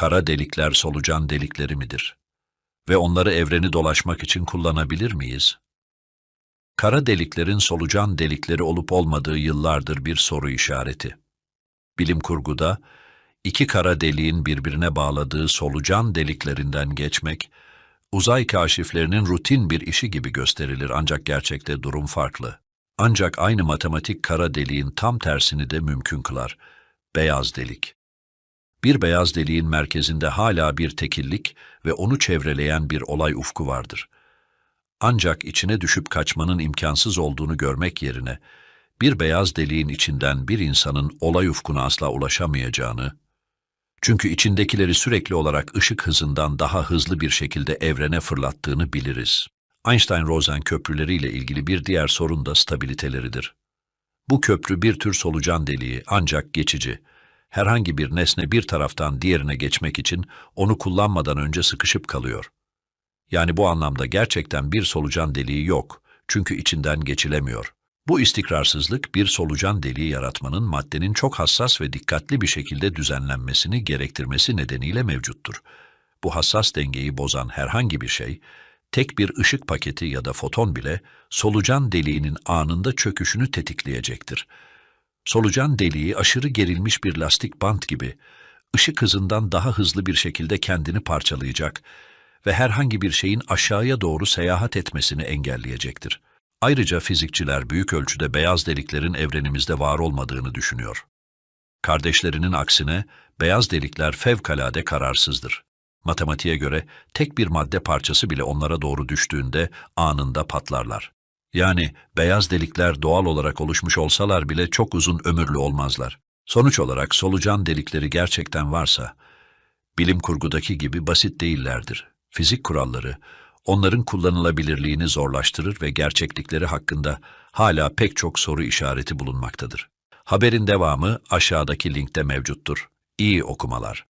kara delikler solucan delikleri midir? Ve onları evreni dolaşmak için kullanabilir miyiz? Kara deliklerin solucan delikleri olup olmadığı yıllardır bir soru işareti. Bilim kurguda iki kara deliğin birbirine bağladığı solucan deliklerinden geçmek, uzay kaşiflerinin rutin bir işi gibi gösterilir ancak gerçekte durum farklı. Ancak aynı matematik kara deliğin tam tersini de mümkün kılar. Beyaz delik. Bir beyaz deliğin merkezinde hala bir tekillik ve onu çevreleyen bir olay ufku vardır. Ancak içine düşüp kaçmanın imkansız olduğunu görmek yerine, bir beyaz deliğin içinden bir insanın olay ufkuna asla ulaşamayacağını, çünkü içindekileri sürekli olarak ışık hızından daha hızlı bir şekilde evrene fırlattığını biliriz. Einstein-Rosen köprüleriyle ilgili bir diğer sorun da stabiliteleridir. Bu köprü bir tür solucan deliği ancak geçici. Herhangi bir nesne bir taraftan diğerine geçmek için onu kullanmadan önce sıkışıp kalıyor. Yani bu anlamda gerçekten bir solucan deliği yok çünkü içinden geçilemiyor. Bu istikrarsızlık bir solucan deliği yaratmanın maddenin çok hassas ve dikkatli bir şekilde düzenlenmesini gerektirmesi nedeniyle mevcuttur. Bu hassas dengeyi bozan herhangi bir şey, tek bir ışık paketi ya da foton bile solucan deliğinin anında çöküşünü tetikleyecektir. Solucan deliği aşırı gerilmiş bir lastik bant gibi ışık hızından daha hızlı bir şekilde kendini parçalayacak ve herhangi bir şeyin aşağıya doğru seyahat etmesini engelleyecektir. Ayrıca fizikçiler büyük ölçüde beyaz deliklerin evrenimizde var olmadığını düşünüyor. Kardeşlerinin aksine beyaz delikler fevkalade kararsızdır. Matematiğe göre tek bir madde parçası bile onlara doğru düştüğünde anında patlarlar. Yani beyaz delikler doğal olarak oluşmuş olsalar bile çok uzun ömürlü olmazlar. Sonuç olarak solucan delikleri gerçekten varsa, bilim kurgudaki gibi basit değillerdir. Fizik kuralları, onların kullanılabilirliğini zorlaştırır ve gerçeklikleri hakkında hala pek çok soru işareti bulunmaktadır. Haberin devamı aşağıdaki linkte mevcuttur. İyi okumalar.